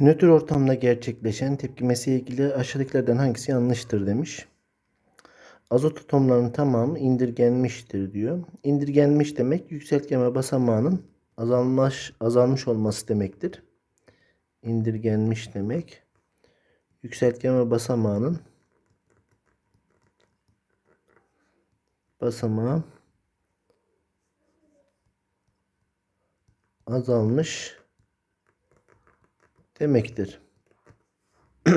Nötr ortamda gerçekleşen tepkimesiyle ilgili aşağıdakilerden hangisi yanlıştır demiş. Azot atomlarının tamamı indirgenmiştir diyor. İndirgenmiş demek yükseltgeme basamağının azalmış azalmış olması demektir. İndirgenmiş demek yükseltgeme basamağının basamağı azalmış demektir.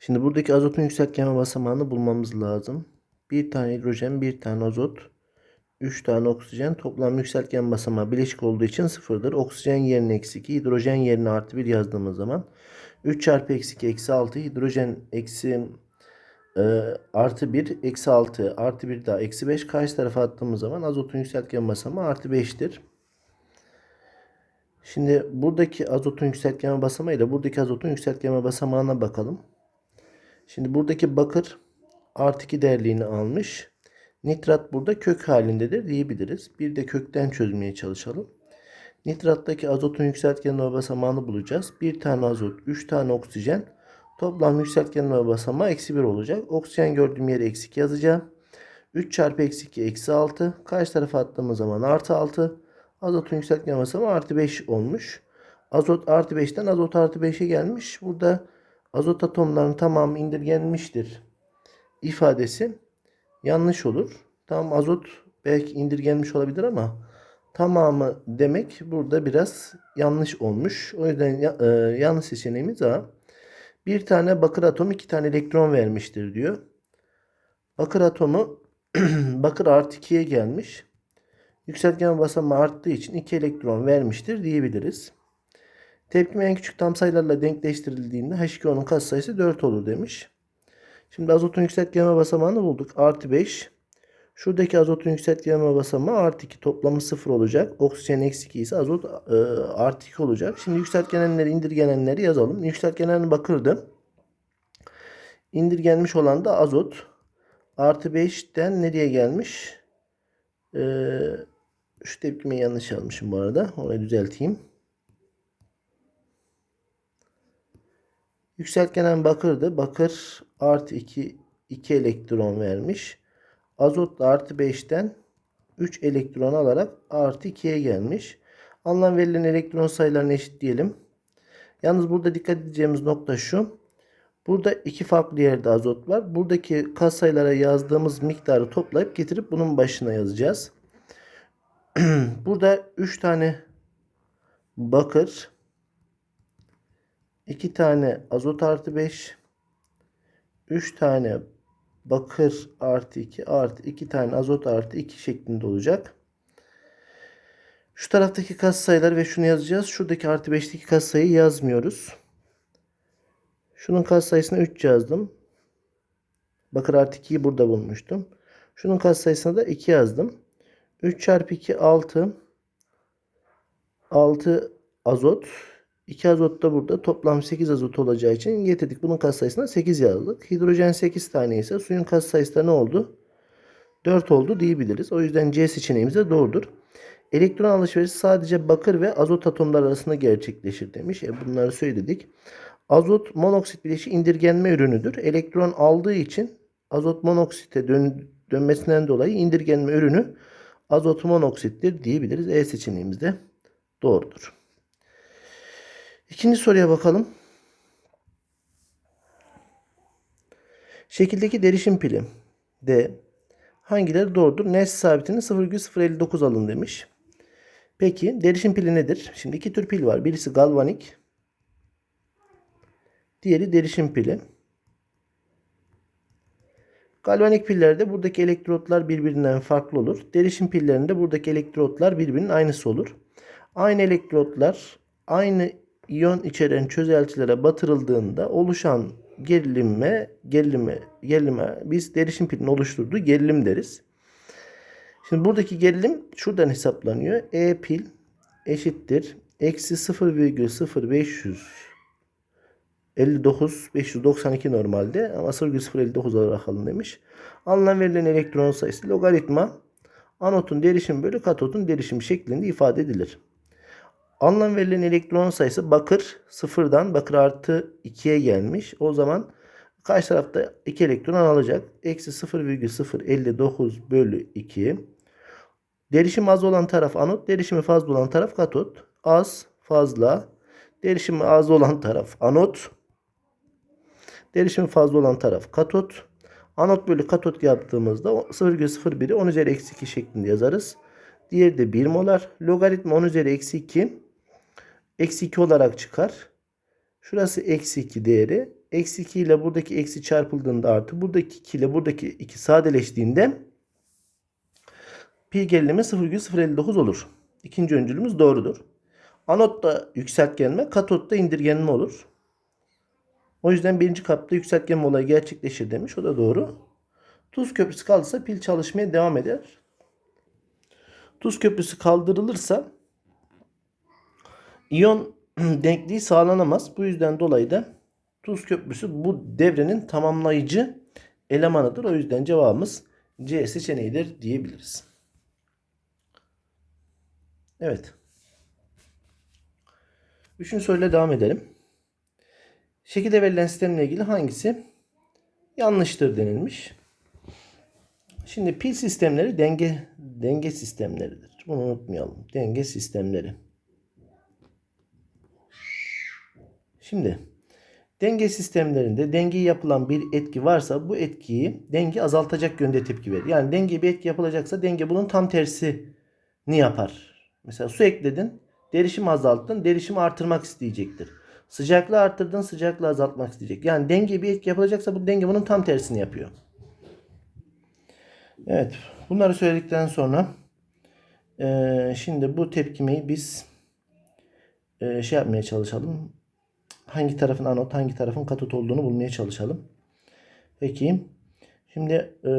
Şimdi buradaki azotun yükseltgeme basamağını bulmamız lazım. Bir tane hidrojen, bir tane azot, 3 tane oksijen. Toplam yükseltgen basamağı bileşik olduğu için sıfırdır. Oksijen yerine eksi 2, hidrojen yerine artı 1 yazdığımız zaman 3 çarpı eksi 2 eksi 6, hidrojen eksi e, artı 1, eksi 6, artı 1 daha eksi 5. Karşı tarafa attığımız zaman azotun yükseltgen basamağı artı 5'tir. Şimdi buradaki azotun yükseltgeme basamağı ile buradaki azotun yükseltgeme basamağına bakalım. Şimdi buradaki bakır artı 2 değerliğini almış. Nitrat burada kök halindedir diyebiliriz. Bir de kökten çözmeye çalışalım. Nitrattaki azotun yükseltgenme basamağını bulacağız. Bir tane azot, 3 tane oksijen. Toplam yükseltgenme basamağı eksi 1 olacak. Oksijen gördüğüm yere eksi 2 yazacağım. 3 çarpı eksi 2 eksi 6. Karşı tarafa attığımız zaman artı 6. Azotun yükseltgen basamağı artı 5 olmuş. Azot artı 5'ten azot artı 5'e gelmiş. Burada azot atomlarının tamamı indirgenmiştir ifadesi yanlış olur. Tam azot belki indirgenmiş olabilir ama tamamı demek burada biraz yanlış olmuş. O yüzden e, yanlış seçeneğimiz A. Bir tane bakır atomu iki tane elektron vermiştir diyor. Bakır atomu bakır artı 2'ye gelmiş. Yükseltgen basamağı arttığı için 2 elektron vermiştir diyebiliriz. Tepkime en küçük tam sayılarla denkleştirildiğinde H2O'nun katsayısı 4 olur demiş. Şimdi azotun yükseltgenme basamağını bulduk. Artı 5. Şuradaki azotun yükseltgenme basamağı artı 2 toplamı 0 olacak. Oksijen eksi 2 ise azot e, artı 2 olacak. Şimdi yükseltgenenleri indirgenenleri yazalım. Yükseltgenen bakırdı. İndirgenmiş olan da azot. Artı 5'ten nereye gelmiş? Ee, şu tepkimeyi yanlış almışım bu arada. Orayı düzelteyim. Yükseltgenen bakırdı. Bakır artı 2, 2 elektron vermiş. Azot da artı 5'ten 3 elektron alarak artı 2'ye gelmiş. Alınan verilen elektron sayılarını eşitleyelim. Yalnız burada dikkat edeceğimiz nokta şu. Burada iki farklı yerde azot var. Buradaki katsayılara yazdığımız miktarı toplayıp getirip bunun başına yazacağız. Burada 3 tane bakır, 2 tane azot artı 5, 3 tane bakır artı 2 artı 2 tane azot artı 2 şeklinde olacak. Şu taraftaki katsayılar ve şunu yazacağız. Şuradaki artı 5'teki katsayıyı yazmıyoruz. Şunun katsayısına 3 yazdım. Bakır artı 2'yi burada bulmuştum. Şunun katsayısına da 2 yazdım. 3 çarpı 2 6. 6 azot. 2 azot da burada. Toplam 8 azot olacağı için getirdik. Bunun katsayısına 8 yazdık. Hidrojen 8 tane ise suyun katsayısı da ne oldu? 4 oldu diyebiliriz. O yüzden C seçeneğimiz de doğrudur. Elektron alışverişi sadece bakır ve azot atomları arasında gerçekleşir demiş. E bunları söyledik. Azot monoksit bileşi indirgenme ürünüdür. Elektron aldığı için azot monoksite dön dönmesinden dolayı indirgenme ürünü azot monoksittir diyebiliriz. E seçeneğimiz de doğrudur. İkinci soruya bakalım. Şekildeki derişim pili de hangileri doğrudur? Nes sabitinin 0,059 alın demiş. Peki derişim pili nedir? Şimdi iki tür pil var. Birisi galvanik, diğeri derişim pili. Galvanik pillerde buradaki elektrotlar birbirinden farklı olur. Derişim pillerinde buradaki elektrotlar birbirinin aynısı olur. Aynı elektrotlar aynı iyon içeren çözeltilere batırıldığında oluşan gerilime, gerilime, gerilime biz derişim pilinin oluşturduğu gerilim deriz. Şimdi buradaki gerilim şuradan hesaplanıyor. E pil eşittir. Eksi 0,0500 59 592 normalde ama 0,059 olarak alın demiş. Alınan verilen elektron sayısı logaritma anotun derişim bölü katodun derişim şeklinde ifade edilir. Alınan verilen elektron sayısı bakır sıfırdan bakır artı 2'ye gelmiş. O zaman karşı tarafta 2 elektron alacak. Eksi 0,059 bölü 2. Derişim az olan taraf anot, derişimi fazla olan taraf katot. Az, fazla. Derişimi az olan taraf anot. Derişimi fazla olan taraf katot. Anot bölü katot yaptığımızda 0,01'i 10 üzeri eksi 2 şeklinde yazarız. Diğeri de 1 molar. Logaritma 10 üzeri eksi 2. Eksi 2 olarak çıkar. Şurası eksi 2 değeri. Eksi 2 ile buradaki eksi çarpıldığında artı. Buradaki 2 ile buradaki 2 sadeleştiğinde pi gerilimi 0,059 olur. İkinci öncülümüz doğrudur. Anotta yükseltgenme, katotta indirgenme olur. O yüzden birinci kapta yükseltgenme olayı gerçekleşir demiş. O da doğru. Tuz köprüsü kaldıysa pil çalışmaya devam eder. Tuz köprüsü kaldırılırsa iyon denkliği sağlanamaz. Bu yüzden dolayı da tuz köprüsü bu devrenin tamamlayıcı elemanıdır. O yüzden cevabımız C seçeneğidir diyebiliriz. Evet. Üçüncü soruyla devam edelim. Şekilde verilen sistemle ilgili hangisi yanlıştır denilmiş. Şimdi pil sistemleri denge denge sistemleridir. Bunu unutmayalım. Denge sistemleri. Şimdi denge sistemlerinde dengeye yapılan bir etki varsa bu etkiyi denge azaltacak yönde tepki verir. Yani dengeye bir etki yapılacaksa denge bunun tam tersini yapar. Mesela su ekledin, derişim azalttın, derişimi artırmak isteyecektir. Sıcaklığı arttırdın, sıcaklığı azaltmak isteyecek. Yani denge bir etki yapılacaksa bu denge bunun tam tersini yapıyor. Evet, bunları söyledikten sonra e, şimdi bu tepkimeyi biz e, şey yapmaya çalışalım. Hangi tarafın anot, hangi tarafın katot olduğunu bulmaya çalışalım. Peki, şimdi e,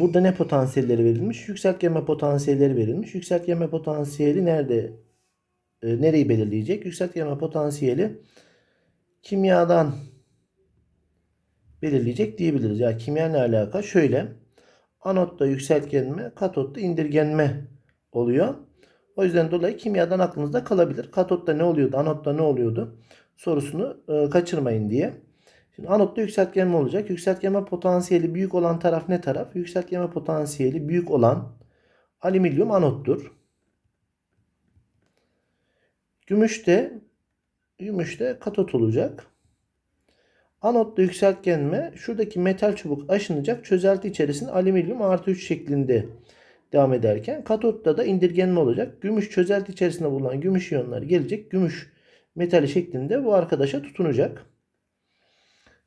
burada ne potansiyelleri verilmiş? Yükseltgenme potansiyelleri verilmiş. Yükseltgenme potansiyeli nerede e, nereyi belirleyecek? Yükseltgenme potansiyeli kimyadan belirleyecek diyebiliriz. Ya yani kimya ne alaka? Şöyle. Anotta yükseltgenme, katotta indirgenme oluyor. O yüzden dolayı kimyadan aklınızda kalabilir. Katotta ne oluyordu, anotta ne oluyordu sorusunu e, kaçırmayın diye. Şimdi anotta yükseltgenme olacak. Yükseltgenme potansiyeli büyük olan taraf ne taraf? Yükseltgenme potansiyeli büyük olan alüminyum anottur. Gümüş de gümüş de katot olacak. Anotta yükseltgenme şuradaki metal çubuk aşınacak. Çözelti içerisinde alüminyum artı 3 şeklinde devam ederken katotta da indirgenme olacak. Gümüş çözelti içerisinde bulunan gümüş iyonları gelecek. Gümüş metali şeklinde bu arkadaşa tutunacak.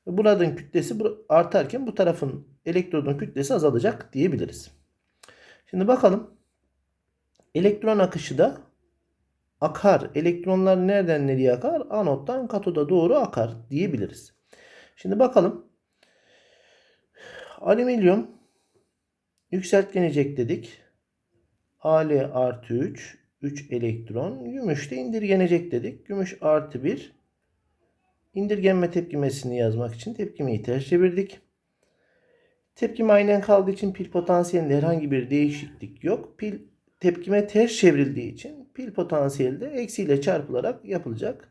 Buradın kütlesi artarken bu tarafın elektrodun kütlesi azalacak diyebiliriz. Şimdi bakalım. Elektron akışı da akar. Elektronlar nereden nereye akar? Anottan katoda doğru akar diyebiliriz. Şimdi bakalım. Alüminyum yükseltgenecek dedik. Al artı 3. 3 elektron. Gümüş de indirgenecek dedik. Gümüş artı 1. İndirgenme tepkimesini yazmak için tepkimeyi ters çevirdik. Tepkime aynen kaldığı için pil potansiyelinde herhangi bir değişiklik yok. Pil tepkime ters çevrildiği için pil potansiyeli de eksiyle çarpılarak yapılacak.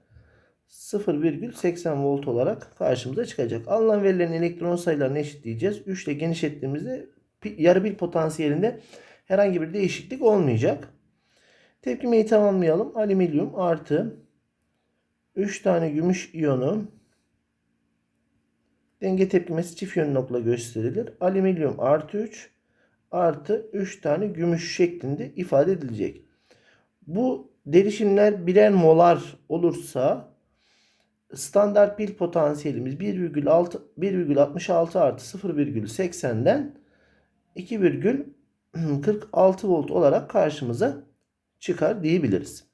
0,80 volt olarak karşımıza çıkacak. Alınan verilen elektron sayılarını eşitleyeceğiz. 3 ile genişlettiğimizde yarı pil potansiyelinde herhangi bir değişiklik olmayacak. Tepkimeyi tamamlayalım. Alüminyum artı 3 tane gümüş iyonu denge tepkimesi çift yönlü nokla gösterilir. Alüminyum artı 3 artı 3 tane gümüş şeklinde ifade edilecek. Bu derişimler birer molar olursa standart pil potansiyelimiz 1,6 1,66 artı 0,80'den 2,46 volt olarak karşımıza çıkar diyebiliriz.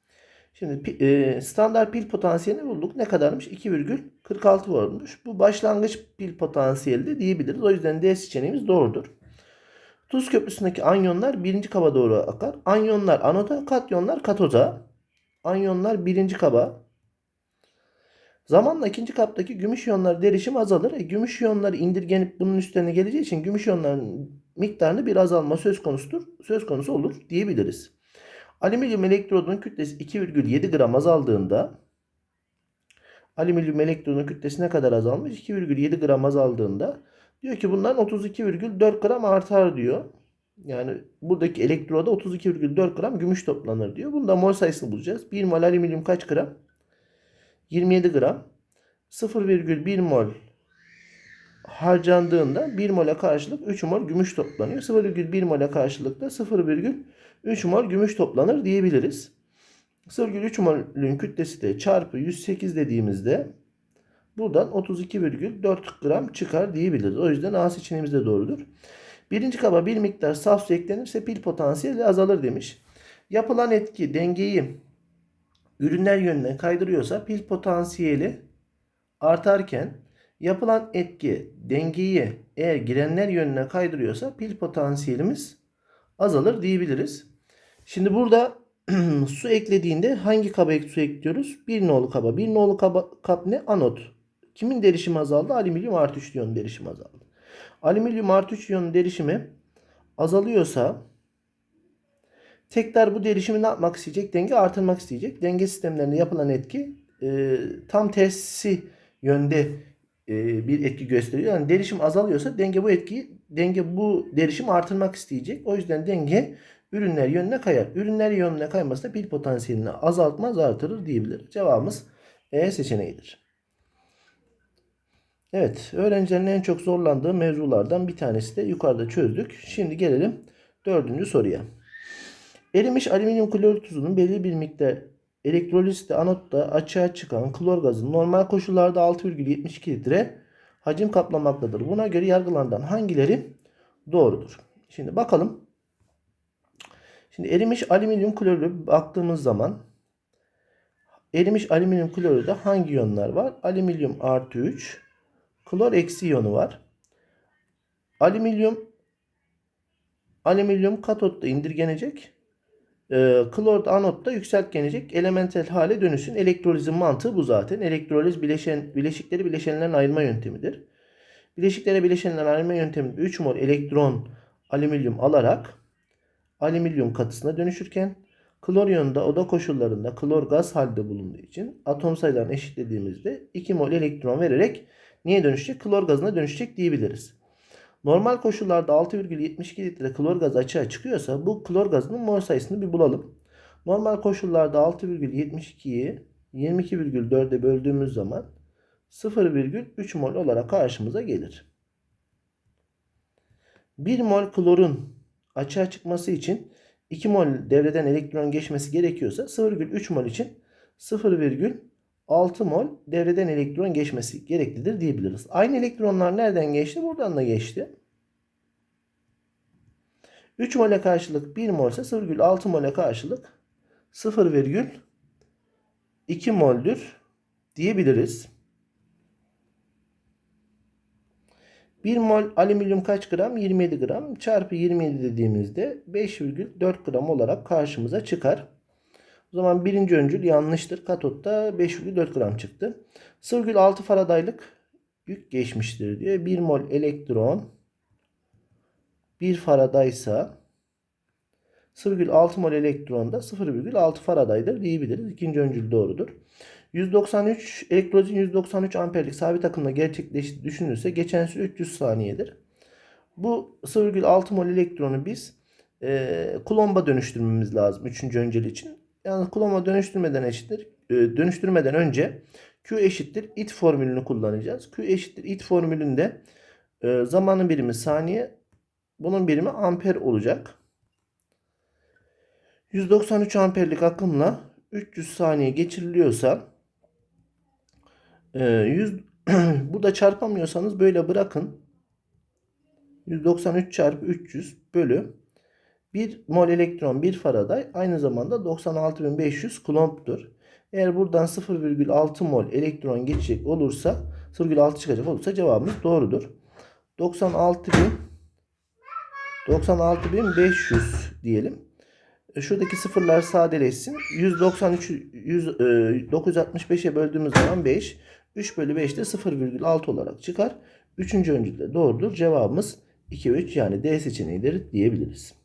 Şimdi e, standart pil potansiyelini bulduk. Ne kadarmış? 2,46 voltmuş. Bu başlangıç pil potansiyeli de diyebiliriz. O yüzden D seçeneğimiz doğrudur. Tuz köprüsündeki anyonlar birinci kaba doğru akar. Anyonlar anoda, katyonlar katoda. Anyonlar birinci kaba. Zamanla ikinci kaptaki gümüş iyonlar derişim azalır. E, gümüş iyonları indirgenip bunun üstüne geleceği için gümüş iyonların miktarında bir azalma söz konusudur. Söz konusu olur diyebiliriz. Alüminyum elektrodunun kütlesi 2,7 gram azaldığında alüminyum elektrodunun kütlesi ne kadar azalmış? 2,7 gram azaldığında diyor ki bundan 32,4 gram artar diyor. Yani buradaki elektroda 32,4 gram gümüş toplanır diyor. Bunda mol sayısını bulacağız. 1 mol alüminyum kaç gram? 27 gram. 0,1 mol harcandığında 1 mole karşılık 3 mol gümüş toplanıyor. 0,1 mole karşılık da 0,3 mol gümüş toplanır diyebiliriz. 0,3 molün kütlesi de çarpı 108 dediğimizde buradan 32,4 gram çıkar diyebiliriz. O yüzden A seçeneğimiz de doğrudur. Birinci kaba bir miktar saf su eklenirse pil potansiyeli azalır demiş. Yapılan etki dengeyi ürünler yönüne kaydırıyorsa pil potansiyeli artarken yapılan etki dengeyi eğer girenler yönüne kaydırıyorsa pil potansiyelimiz azalır diyebiliriz. Şimdi burada su eklediğinde hangi kaba su ekliyoruz? Bir nolu kaba. Bir nolu kaba, kap ne? Anot. Kimin derişimi azaldı? Alüminyum artı 3 iyonun derişimi azaldı. Alüminyum artı 3 iyonun derişimi azalıyorsa tekrar bu derişimi ne yapmak isteyecek? Denge artırmak isteyecek. Denge sistemlerinde yapılan etki e, tam tersi yönde e, bir etki gösteriyor. Yani derişim azalıyorsa denge bu etkiyi denge bu derişim artırmak isteyecek. O yüzden denge ürünler yönüne kayar. Ürünler yönüne kayması da pil potansiyelini azaltmaz artırır diyebilir. Cevabımız E seçeneğidir. Evet, öğrencilerin en çok zorlandığı mevzulardan bir tanesi de yukarıda çözdük. Şimdi gelelim dördüncü soruya. Erimiş alüminyum klor tuzunun belirli bir miktar elektrolizitte anotta açığa çıkan klor gazının normal koşullarda 6,72 litre hacim kaplamaktadır. Buna göre yargılardan hangileri doğrudur? Şimdi bakalım. Şimdi erimiş alüminyum klorü baktığımız zaman erimiş alüminyum klorüde hangi iyonlar var? Alüminyum artı 3, klor eksi iyonu var. Alüminyum alüminyum katotta indirgenecek. E, klor da anotta yükseltgenecek elementel hale dönüşsün. Elektrolizin mantığı bu zaten. Elektroliz bileşen, bileşikleri bileşenlerin ayırma yöntemidir. Bileşiklere bileşenlerin ayırma yönteminde 3 mol elektron alüminyum alarak alüminyum katısına dönüşürken klor iyonunda oda koşullarında klor gaz halde bulunduğu için atom sayılarını eşitlediğimizde 2 mol elektron vererek niye dönüşecek? Klor gazına dönüşecek diyebiliriz. Normal koşullarda 6,72 litre klor gazı açığa çıkıyorsa bu klor gazının mol sayısını bir bulalım. Normal koşullarda 6,72'yi 22,4'e böldüğümüz zaman 0,3 mol olarak karşımıza gelir. 1 mol klorun açığa çıkması için 2 mol devreden elektron geçmesi gerekiyorsa 0,3 mol için 0,6 mol devreden elektron geçmesi gereklidir diyebiliriz. Aynı elektronlar nereden geçti? Buradan da geçti. 3 mole karşılık 1 mol ise 0,6 mole karşılık 0,2 moldür diyebiliriz. 1 mol alüminyum kaç gram? 27 gram. Çarpı 27 dediğimizde 5,4 gram olarak karşımıza çıkar. O zaman birinci öncül yanlıştır. Katotta 5,4 gram çıktı. 0,6 faradaylık yük geçmiştir diyor. 1 mol elektron 1 faradaysa 0,6 mol elektron da 0,6 faradaydır diyebiliriz. İkinci öncül doğrudur. 193 elektrolizin 193 amperlik sabit akımla gerçekleştiği düşünülürse geçen süre 300 saniyedir. Bu 0,6 mol elektronu biz e, kulomba dönüştürmemiz lazım 3. öncel için. Yani kulomba dönüştürmeden eşittir. E, dönüştürmeden önce Q eşittir it formülünü kullanacağız. Q eşittir it formülünde e, zamanın birimi saniye, bunun birimi amper olacak. 193 amperlik akımla 300 saniye geçiriliyorsa 100 burada çarpamıyorsanız böyle bırakın. 193 çarpı 300 bölü 1 mol elektron 1 faraday aynı zamanda 96500 coulomb'dur. Eğer buradan 0,6 mol elektron geçecek olursa 0,6 çıkacak olursa cevabımız doğrudur. 96.000 96500 diyelim. E, Şuradaki sıfırlar sadeleşsin. 193 100, e, 965'e böldüğümüz zaman 5. 3 bölü 5 de 0,6 olarak çıkar. Üçüncü öncülde doğrudur. Cevabımız 2 ve 3 yani D seçeneğidir diyebiliriz.